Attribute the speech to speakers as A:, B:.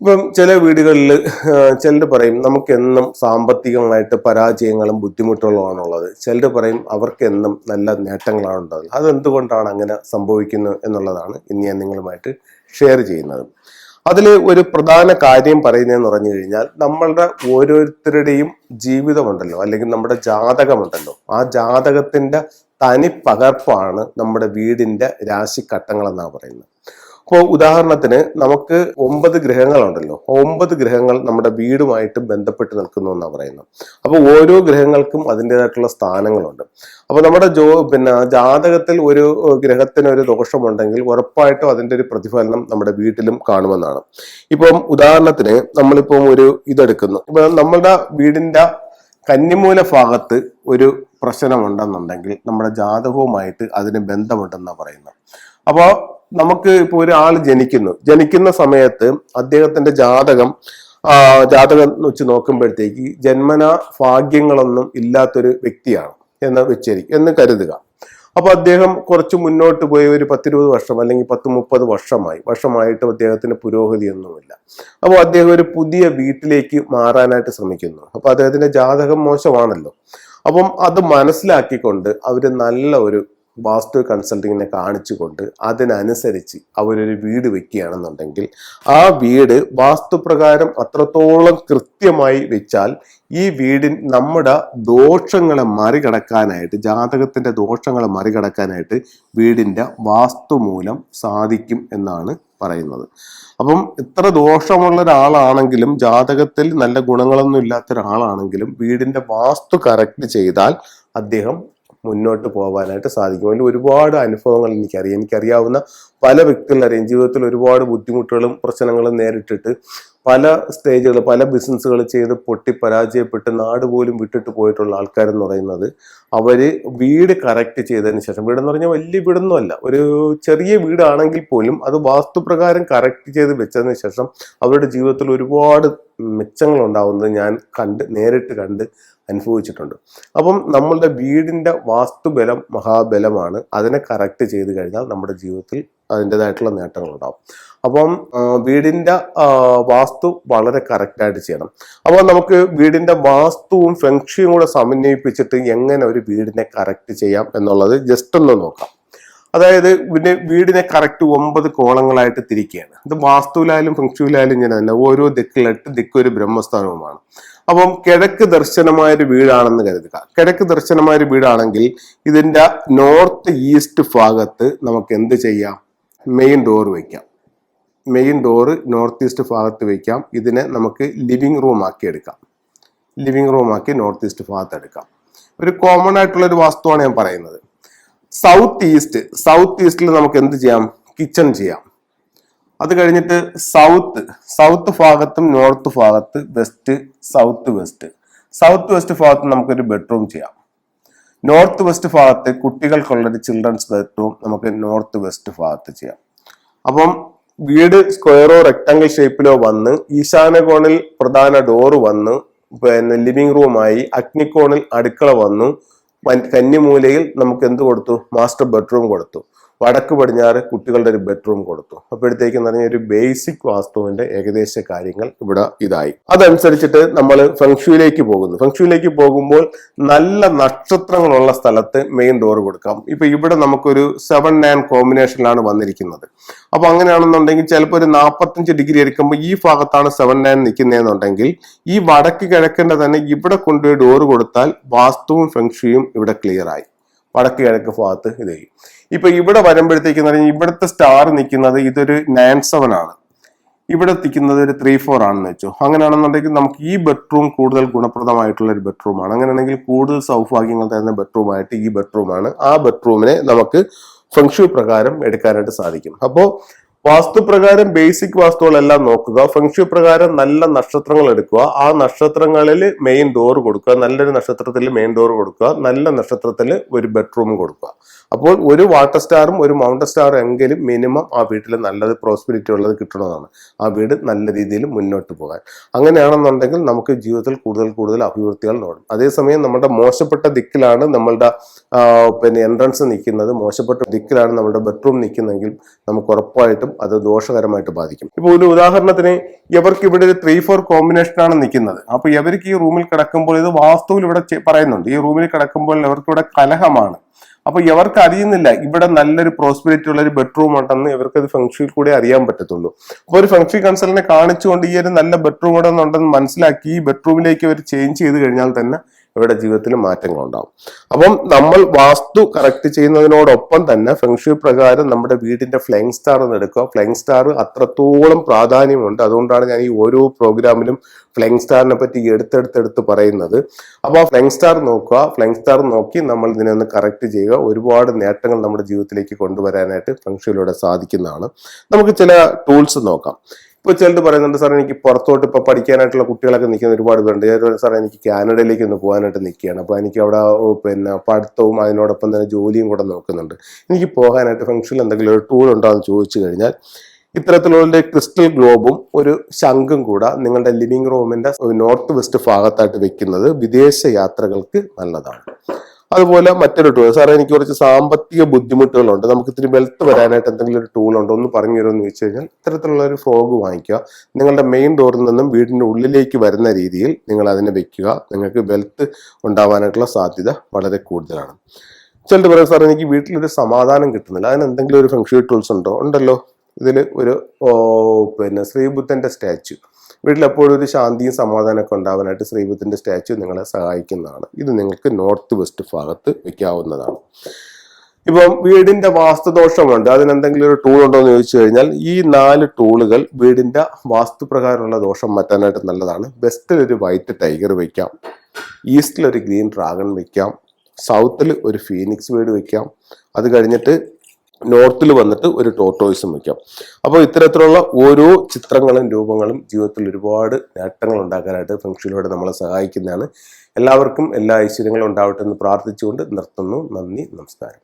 A: ഇപ്പം ചില വീടുകളിൽ ചിലർ പറയും നമുക്കെന്നും സാമ്പത്തികമായിട്ട് പരാജയങ്ങളും ബുദ്ധിമുട്ടുകളുമാണുള്ളത്. ചിലർ പറയും അവർക്കെന്നും നല്ല നേട്ടങ്ങളാണ് ഉണ്ടത് അതെന്തുകൊണ്ടാണ് അങ്ങനെ സംഭവിക്കുന്നത് എന്നുള്ളതാണ് ഇന്ന് ഞാൻ നിങ്ങളുമായിട്ട് ഷെയർ ചെയ്യുന്നത്. അതിൽ ഒരു പ്രധാന കാര്യം പറയുന്നതെന്ന് പറഞ്ഞു കഴിഞ്ഞാൽ നമ്മളുടെ ഓരോരുത്തരുടെയും ജീവിതമുണ്ടല്ലോ അല്ലെങ്കിൽ നമ്മുടെ ജാതകമുണ്ടല്ലോ. ആ ജാതകത്തിന്റെ തനി പകർപ്പാണ് നമ്മുടെ വീടിന്റെ രാശിഘട്ടങ്ങളെന്നാണ് പറയുന്നത്. ഇപ്പോൾ ഉദാഹരണത്തിന് നമുക്ക് ഒമ്പത് ഗ്രഹങ്ങളുണ്ടല്ലോ. ഒമ്പത് ഗ്രഹങ്ങൾ നമ്മുടെ വീടുമായിട്ട് ബന്ധപ്പെട്ട് നിൽക്കുന്നു എന്നാണ് പറയുന്നത്. അപ്പോൾ ഓരോ ഗ്രഹങ്ങൾക്കും അതിന്റെതായിട്ടുള്ള സ്ഥാനങ്ങളുണ്ട്. അപ്പോൾ നമ്മുടെ ജോ പിന്നെ ജാതകത്തിൽ ഒരു ഗ്രഹത്തിന് ഒരു ദോഷമുണ്ടെങ്കിൽ ഉറപ്പായിട്ടും അതിന്റെ ഒരു പ്രതിഫലനം നമ്മുടെ വീട്ടിലും കാണുമെന്നാണ്. ഇപ്പം ഉദാഹരണത്തിന് നമ്മളിപ്പം ഒരു ഇതെടുക്കുന്നു. ഇപ്പം നമ്മുടെ വീടിന്റെ കന്നിമൂല ഭാഗത്ത് ഒരു പ്രശ്നമുണ്ടെന്നുണ്ടെങ്കിൽ നമ്മുടെ ജാതകവുമായിട്ട് അതിന് ബന്ധമുണ്ടെന്നാണ് പറയുന്നത്. അപ്പോൾ നമുക്ക് ഇപ്പോൾ ഒരാൾ ജനിക്കുന്നു. ജനിക്കുന്ന സമയത്ത് അദ്ദേഹത്തിന്റെ ജാതകം ജാതകം വെച്ച് നോക്കുമ്പോഴത്തേക്ക് ജന്മന ഭാഗ്യങ്ങളൊന്നും ഇല്ലാത്തൊരു വ്യക്തിയാണ് എന്ന് വെച്ചിരിക്കും എന്ന് കരുതുക. അപ്പൊ അദ്ദേഹം കുറച്ച് മുന്നോട്ട് പോയ ഒരു പത്തിരുപത് വർഷം അല്ലെങ്കിൽ പത്ത് മുപ്പത് വർഷമായി. വർഷമായിട്ട് അദ്ദേഹത്തിന് പുരോഗതിയൊന്നുമില്ല. അപ്പോൾ അദ്ദേഹം ഒരു പുതിയ വീട്ടിലേക്ക് മാറാനായിട്ട് ശ്രമിക്കുന്നു. അപ്പൊ അദ്ദേഹത്തിന്റെ ജാതകം മോശമാണല്ലോ. അപ്പം അത് മനസ്സിലാക്കിക്കൊണ്ട് അവർ നല്ല ഒരു വാസ്തു കൺസൾട്ടിങ്ങിനെ കാണിച്ചുകൊണ്ട് അതിനനുസരിച്ച് അവരൊരു വീട് വെക്കുകയാണെന്നുണ്ടെങ്കിൽ ആ വീട് വാസ്തുപ്രകാരം അത്രത്തോളം കൃത്യമായി വെച്ചാൽ ഈ വീടിൻ നമ്മുടെ ദോഷങ്ങളെ മറികടക്കാനായിട്ട് ജാതകത്തിന്റെ ദോഷങ്ങളെ മറികടക്കാനായിട്ട് വീടിന്റെ വാസ്തു മൂലം സാധിക്കും എന്നാണ് പറയുന്നത്. അപ്പം ഇത്ര ദോഷമുള്ള ഒരാളാണെങ്കിലും ജാതകത്തിൽ നല്ല ഗുണങ്ങളൊന്നും ഇല്ലാത്ത ഒരാളാണെങ്കിലും വീടിന്റെ വാസ്തു കറക്റ്റ് ചെയ്താൽ അദ്ദേഹം മുന്നോട്ട് പോകാനായിട്ട് സാധിക്കും. അതിൽ ഒരുപാട് അനുഭവങ്ങൾ എനിക്കറിയാം. എനിക്കറിയാവുന്ന പല വ്യക്തികളറിയാം ജീവിതത്തിൽ ഒരുപാട് ബുദ്ധിമുട്ടുകളും പ്രശ്നങ്ങളും നേരിട്ടിട്ട് പല സ്റ്റേജുകൾ പല ബിസിനസ്സുകൾ ചെയ്ത് പൊട്ടി പരാജയപ്പെട്ട് നാട് പോലും വിട്ടിട്ട് പോയിട്ടുള്ള ആൾക്കാരെന്ന് പറയുന്നത് അവർ വീട് കറക്റ്റ് ചെയ്തതിന് ശേഷം വീടെന്ന് പറഞ്ഞാൽ വലിയ വീടൊന്നുമല്ല. ഒരു ചെറിയ വീടാണെങ്കിൽ പോലും അത് വാസ്തുപ്രകാരം കറക്റ്റ് ചെയ്ത് വെച്ചതിന് ശേഷം അവരുടെ ജീവിതത്തിൽ ഒരുപാട് മെച്ചങ്ങൾ ഉണ്ടാവുന്നത് ഞാൻ കണ്ട് നേരിട്ട് കണ്ട് അനുഭവിച്ചിട്ടുണ്ട്. അപ്പം നമ്മളുടെ വീടിന്റെ വാസ്തുബലം മഹാബലമാണ് അതിനെ കറക്റ്റ് ചെയ്ത് കഴിഞ്ഞാൽ നമ്മുടെ ജീവിതത്തിൽ അതിന്റെതായിട്ടുള്ള നേട്ടങ്ങൾ ഉണ്ടാവും. അപ്പം വീടിന്റെ വാസ്തു വളരെ കറക്റ്റായിട്ട് ചെയ്യണം. അപ്പോൾ നമുക്ക് വീടിന്റെ വാസ്തുവും ഫെങ്ഷിയും കൂടെ സമന്വയിപ്പിച്ചിട്ട് എങ്ങനെ ഒരു വീടിനെ കറക്റ്റ് ചെയ്യാം എന്നുള്ളത് ജസ്റ്റ് ഒന്ന് നോക്കാം. അതായത് പിന്നെ വീടിനെ കറക്റ്റ് ഒമ്പത് കോളങ്ങളായിട്ട് തിരിക്കുകയാണ്. ഇത് വാസ്തുവിലായാലും ഫെങ്ഷുവിലായാലും ഇങ്ങനെ തന്നെ ഓരോ ദിക്കിലെട്ട് ദിക്ക് ഒരു ബ്രഹ്മസ്ഥാനവുമാണ്. അപ്പം കിഴക്ക് ദർശനമായ ഒരു വീടാണെന്ന് കരുതുക. കിഴക്ക് ദർശനമായ ഒരു വീടാണെങ്കിൽ ഇതിന്റെ നോർത്ത് ഈസ്റ്റ് ഭാഗത്ത് നമുക്ക് എന്ത് ചെയ്യാം? മെയിൻ ഡോർ വയ്ക്കാം മെയിൻ ഡോറ് നോർത്ത് ഈസ്റ്റ് ഭാഗത്ത് വയ്ക്കാം ഇതിനെ നമുക്ക് ലിവിങ് റൂം ആക്കി എടുക്കാം. ലിവിങ് റൂം ആക്കി നോർത്ത് ഈസ്റ്റ് ഭാഗത്ത് എടുക്കാം. ഒരു കോമൺ ആയിട്ടുള്ള ഒരു വാസ്തുവാണ് ഞാൻ പറയുന്നത്. സൗത്ത് ഈസ്റ്റ് സൗത്ത് ഈസ്റ്റിൽ നമുക്ക് എന്ത് ചെയ്യാം? കിച്ചൺ ചെയ്യാം. അത് കഴിഞ്ഞിട്ട് സൗത്ത് സൗത്ത് ഭാഗത്തും നോർത്ത് ഭാഗത്ത് west south west south west ഭാഗത്ത് നമുക്കൊരു ബെഡ്റൂം ചെയ്യാം. നോർത്ത് വെസ്റ്റ് ഭാഗത്ത് കുട്ടികൾക്കുള്ളൊരു ചിൽഡ്രൻസ് ബെഡ്റൂം നമുക്ക് നോർത്ത് വെസ്റ്റ് ഭാഗത്ത് ചെയ്യാം. അപ്പം വീട് സ്ക്വയറോ റെക്ടാങ്കിൾ ഷേപ്പിലോ വന്ന് ഈശാന കോണിൽ പ്രധാന ഡോറ് വന്ന് പിന്നെ ലിവിംഗ് റൂമായി അഗ്നിക്കോണിൽ അടുക്കള വന്നു. കന്നിമൂലയിൽ നമുക്ക് എന്ത് കൊടുത്തു? മാസ്റ്റർ ബെഡ്റൂം കൊടുത്തു. വടക്ക് പടിഞ്ഞാറ് കുട്ടികളുടെ ഒരു ബെഡ്റൂം കൊടുത്തു. അപ്പോഴത്തേക്കും പറഞ്ഞ ഒരു ബേസിക് വാസ്തുവിന്റെ ഏകദേശ കാര്യങ്ങൾ ഇവിടെ ഇതായി. അതനുസരിച്ചിട്ട് നമ്മൾ ഫംഗ്ഷുവിലേക്ക് പോകുന്നു. ഫംഗ്ഷുവിലേക്ക് പോകുമ്പോൾ നല്ല നക്ഷത്രങ്ങളുള്ള സ്ഥലത്ത് മെയിൻ ഡോർ കൊടുക്കാം. ഇപ്പൊ ഇവിടെ നമുക്കൊരു സെവൻ നയൻ കോമ്പിനേഷനിലാണ് വന്നിരിക്കുന്നത്. അപ്പൊ അങ്ങനെയാണെന്നുണ്ടെങ്കിൽ ചിലപ്പോൾ ഒരു നാൽപ്പത്തഞ്ച് ഡിഗ്രി എടുക്കുമ്പോൾ ഈ ഭാഗത്താണ് സെവൻ നയൻ നിൽക്കുന്നതെന്നുണ്ടെങ്കിൽ ഈ വടക്ക് കിഴക്കിന്റെ തന്നെ ഇവിടെ കൊണ്ടുപോയി ഡോർ കൊടുത്താൽ വാസ്തുവും ഫെങ്ഷുയും ഇവിടെ ക്ലിയർ ആയി. വടക്ക് കിഴക്ക് ഭാഗത്ത് ഇത് ചെയ്യും. ഇപ്പൊ ഇവിടെ വരുമ്പോഴത്തേക്ക് പറഞ്ഞാൽ ഇവിടുത്തെ സ്റ്റാർ നിൽക്കുന്നത് ഇതൊരു നയൻ സെവൻ ആണ്. ഇവിടെ നിൽക്കുന്നത് ഒരു ത്രീ ഫോർ ആണെന്ന് വെച്ചു. അങ്ങനെയാണെന്നുണ്ടെങ്കിൽ നമുക്ക് ഈ ബെഡ്റൂം കൂടുതൽ ഗുണപ്രദമായിട്ടുള്ള ഒരു ബെഡ്റൂമാണ് അങ്ങനെയാണെങ്കിൽ കൂടുതൽ സൗഭാഗ്യങ്ങൾ തരുന്ന ബെഡ്റൂമായിട്ട് ഈ ബെഡ്റൂമാണ് ആ ബെഡ്റൂമിനെ നമുക്ക് ഫെങ്ഷു പ്രകാരം എടുക്കാനായിട്ട് സാധിക്കും. അപ്പോൾ വാസ്തുപ്രകാരം ബേസിക് വാസ്തുകളെല്ലാം നോക്കുക. ഫംഗ്ഷു പ്രകാരം നല്ല നക്ഷത്രങ്ങൾ എടുക്കുക. ആ നക്ഷത്രങ്ങളിൽ മെയിൻ ഡോർ കൊടുക്കുക. നല്ലൊരു നക്ഷത്രത്തിൽ മെയിൻ ഡോർ കൊടുക്കുക. നല്ല നക്ഷത്രത്തിൽ ഒരു ബെഡ്റൂം കൊടുക്കുക. അപ്പോൾ ഒരു വാട്ടർ സ്റ്റാറും ഒരു മൗണ്ടൻ സ്റ്റാറും എങ്കിലും മിനിമം ആ വീട്ടിൽ നല്ലത് പ്രോസ്പിരിറ്റി ഉള്ളത് കിട്ടണമെന്നാണ് ആ വീട് നല്ല രീതിയിൽ മുന്നോട്ട് പോകാൻ. അങ്ങനെയാണെന്നുണ്ടെങ്കിൽ നമുക്ക് ജീവിതത്തിൽ കൂടുതൽ കൂടുതൽ അഭിവൃദ്ധികൾ നോടും. അതേസമയം നമ്മുടെ മോശപ്പെട്ട ദിക്കിലാണ് നമ്മളുടെ പിന്നെ എൻട്രൻസ് നിൽക്കുന്നത്. മോശപ്പെട്ട ദിക്കിലാണ് നമ്മുടെ ബെഡ്റൂം നിൽക്കുന്നതെങ്കിൽ നമുക്ക് ഉറപ്പായിട്ടും അത് ദോഷകരമായിട്ട് ബാധിക്കും. ഇപ്പോൾ ഒരു ഉദാഹരണത്തിന് ഇവർക്ക് ഇവിടെ ഒരു ത്രീ ഫോർ കോമ്പിനേഷനാണ് നിൽക്കുന്നത്. അപ്പോൾ ഇവർക്ക് ഈ റൂമിൽ കിടക്കുമ്പോൾ ഇത് വാസ്തുവിൽ ഇവിടെ പറയുന്നുണ്ട്. ഈ റൂമിൽ കിടക്കുമ്പോൾ ഇവർക്ക് ഇവിടെ കലഹമാണ്. അപ്പൊ ഇവർക്ക് അറിയുന്നില്ല. ഇവിടെ നല്ലൊരു പ്രോസ്പെരിറ്റി ഉള്ള ഒരു ബെഡ്റൂം ഉണ്ടെന്ന് ഇവർക്ക് അത് ഫംഗ്ഷനിൽ കൂടെ അറിയാൻ പറ്റത്തുള്ളൂ. അപ്പൊ ഒരു ഫംഗ്ഷൻ കൺസൾട്ടിനെ കാണിച്ചുകൊണ്ട് ഈ ഒരു നല്ല ബെഡ്റൂം ഉണ്ടെന്നുണ്ടെന്ന് ഉണ്ടെന്ന് മനസ്സിലാക്കി ഈ ബെഡ്റൂമിലേക്ക് അവർ ചേഞ്ച് ചെയ്ത് കഴിഞ്ഞാൽ തന്നെ ഇവരുടെ ജീവിതത്തിൽ മാറ്റങ്ങൾ ഉണ്ടാവും. അപ്പം നമ്മൾ വാസ്തു കറക്റ്റ് ചെയ്യുന്നതിനോടൊപ്പം തന്നെ ഫെങ്ഷു പ്രകാരം നമ്മുടെ വീടിന്റെ ഫ്ലൈങ് സ്റ്റാർ എന്ന് എടുക്കുക. ഫ്ലൈങ് സ്റ്റാർ അത്രത്തോളം പ്രാധാന്യമുണ്ട്. അതുകൊണ്ടാണ് ഞാൻ ഈ ഓരോ പ്രോഗ്രാമിലും ഫ്ലൈങ് സ്റ്റാറിനെ പറ്റി എടുത്തെടുത്തെടുത്ത് പറയുന്നത്. അപ്പോൾ ആ ഫ്ലൈങ് സ്റ്റാർ നോക്കുക. ഫ്ലൈങ് സ്റ്റാർ നോക്കി നമ്മൾ ഇതിനെ ഒന്ന് കറക്റ്റ് ചെയ്യുക. ഒരുപാട് നേട്ടങ്ങൾ നമ്മുടെ ജീവിതത്തിലേക്ക് കൊണ്ടുവരാനായിട്ട് ഫെങ്ഷുയിലൂടെ സാധിക്കുന്നതാണ്. നമുക്ക് ചില ടൂൾസ് നോക്കാം. ഇപ്പൊ ചിലർ പറയുന്നുണ്ട് സാർ എനിക്ക് പുറത്തോട്ട് ഇപ്പൊ പഠിക്കാനായിട്ടുള്ള കുട്ടികളൊക്കെ നിൽക്കുന്ന ഒരുപാട് പേരുണ്ട്. സാർ എനിക്ക് കാനഡയിലേക്ക് ഒന്ന് പോകാനായിട്ട് നിൽക്കുകയാണ്. അപ്പൊ എനിക്ക് അവിടെ പിന്നെ പഠിത്തവും അതിനോടൊപ്പം തന്നെ ജോലിയും കൂടെ നോക്കുന്നുണ്ട്. എനിക്ക് പോകാനായിട്ട് ഫംഗ്ഷനിൽ എന്തെങ്കിലും ഒരു ടൂൾ ഉണ്ടോ എന്ന് ചോദിച്ചു കഴിഞ്ഞാൽ ഇത്തരത്തിലുള്ള ക്രിസ്റ്റൽ ഗ്ലോബും ഒരു ശംഖും കൂടെ നിങ്ങളുടെ ലിവിംഗ് റൂമിന്റെ നോർത്ത് വെസ്റ്റ് ഭാഗത്തായിട്ട് വെക്കുന്നത് വിദേശ യാത്രകൾക്ക് നല്ലതാണ്. അതുപോലെ മറ്റൊരു ടൂൾ സാറേ എനിക്ക് കുറച്ച് സാമ്പത്തിക ബുദ്ധിമുട്ടുകളുണ്ട്. നമുക്ക് ഇത്തിരി വെൽത്ത് വരാനായിട്ട് എന്തെങ്കിലും ഒരു ടൂൾ ഉണ്ടോ? ഒന്ന് പറഞ്ഞു തരുമെന്ന് ചോദിച്ചു കഴിഞ്ഞാൽ ഇത്തരത്തിലുള്ള ഒരു ഫ്രോഗ് വാങ്ങിക്കുക. നിങ്ങളുടെ മെയിൻ ഡോറിൽ നിന്നും വീടിന്റെ ഉള്ളിലേക്ക് വരുന്ന രീതിയിൽ നിങ്ങൾ അതിനെ വെക്കുക. നിങ്ങൾക്ക് വെൽത്ത് ഉണ്ടാവാനായിട്ടുള്ള സാധ്യത വളരെ കൂടുതലാണ്. ചിലർ പറയും സാർ എനിക്ക് വീട്ടിലൊരു സമാധാനം കിട്ടുന്നില്ല. അതിന് എന്തെങ്കിലും ഒരു ഫംഗ്ഷൻ ടൂൾസ് ഉണ്ടോ? ഉണ്ടല്ലോ. ഇതിൽ ഒരു പിന്നെ ശ്രീബുദ്ധന്റെ സ്റ്റാച്ചു വീട്ടിൽ എപ്പോഴും ഒരു ശാന്തിയും സമാധാനമൊക്കെ ഉണ്ടാവാനായിട്ട് ശ്രീബുദ്ധന്റെ സ്റ്റാച്യു നിങ്ങളെ സഹായിക്കുന്നതാണ്. ഇത് നിങ്ങൾക്ക് നോർത്ത് വെസ്റ്റ് ഭാഗത്ത് വയ്ക്കാവുന്നതാണ് ഇപ്പം വീടിന്റെ വാസ്തുദോഷമുണ്ട്. അതിനെന്തെങ്കിലും ഒരു ടൂൾ ഉണ്ടോ എന്ന് ചോദിച്ചു കഴിഞ്ഞാൽ ഈ നാല് ടൂളുകൾ വീടിന്റെ വാസ്തുപ്രകാരമുള്ള ദോഷം മാറ്റാനായിട്ട് നല്ലതാണ്. വെസ്റ്റിൽ ഒരു വൈറ്റ് ടൈഗർ വയ്ക്കാം ഈസ്റ്റിൽ ഒരു ഗ്രീൻ ഡ്രാഗൺ വയ്ക്കാം സൗത്തിൽ ഒരു ഫീനിക്സ് വീട് വയ്ക്കാം അത് കഴിഞ്ഞിട്ട് നോർത്തിൽ വന്നിട്ട് ഒരു ടോട്ടോയ്സും വയ്ക്കാം അപ്പോൾ ഇത്തരത്തിലുള്ള ഓരോ ചിത്രങ്ങളും രൂപങ്ങളും ജീവിതത്തിൽ ഒരുപാട് നേട്ടങ്ങൾ ഉണ്ടാക്കാനായിട്ട് ഫംഗ്ഷനിലൂടെ നമ്മളെ സഹായിക്കുന്നതാണ്. എല്ലാവർക്കും എല്ലാ ഐശ്വര്യങ്ങളും ഉണ്ടാവട്ടെ എന്ന് പ്രാർത്ഥിച്ചുകൊണ്ട് നിർത്തുന്നു. നന്ദി നമസ്കാരം.